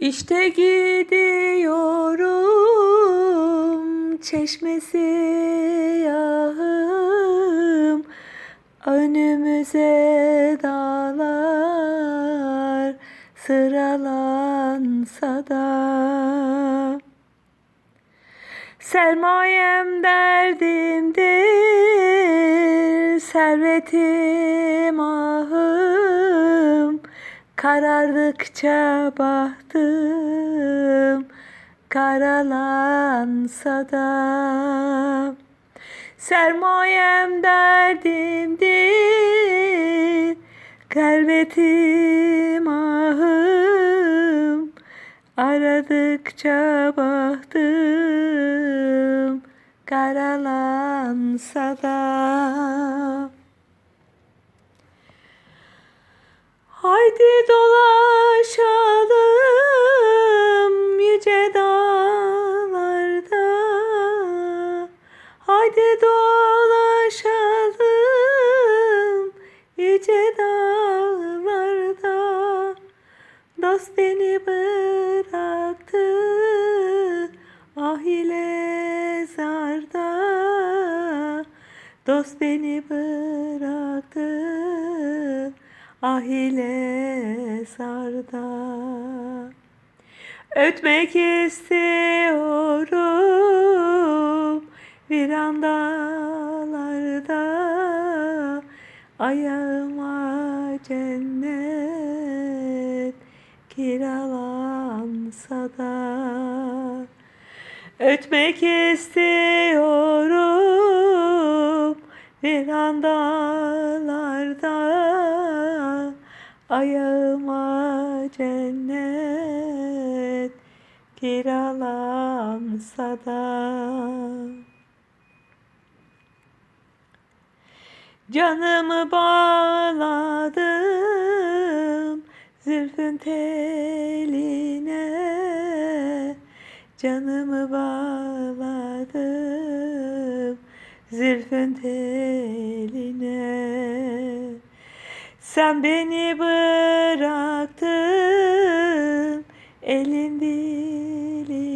İşte gidiyorum çeşmesi yahım Önümüze dağlar sıralansa da. Sermayem derdimdir, servetim ahım Karardıkça bahtım, karalansa da. Sermayem derdimdir, servetim ahım. Aradıkça bahtım karalansa da Haydi dolaşalım yüce dağlarda. Haydi dolaşalım yüce dağlarda. Dost beni bıraktı ah ile zarda. Dost beni bıraktı ah ile zarda Ötmek istiyorum virandalarda Ayağıma cennet kiralansa da. Ötmek istiyorum virandalarda Ayağıma cennet kiralansa da. Canımı bağladım zülfün teline. Canımı bağladım zülfün teline Sen beni bıraktın elin diline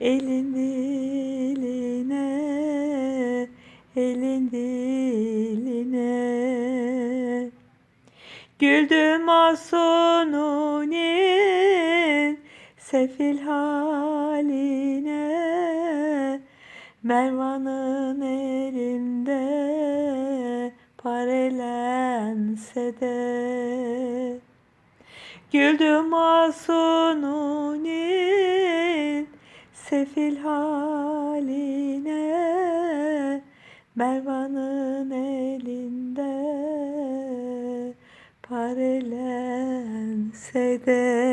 Elin diline elin diline. Güldüm Asunu'nin sefil haline Mervan'ın elinde de. Güldüm Asunu'nin sefil haline Mervan'ın elinde parelense de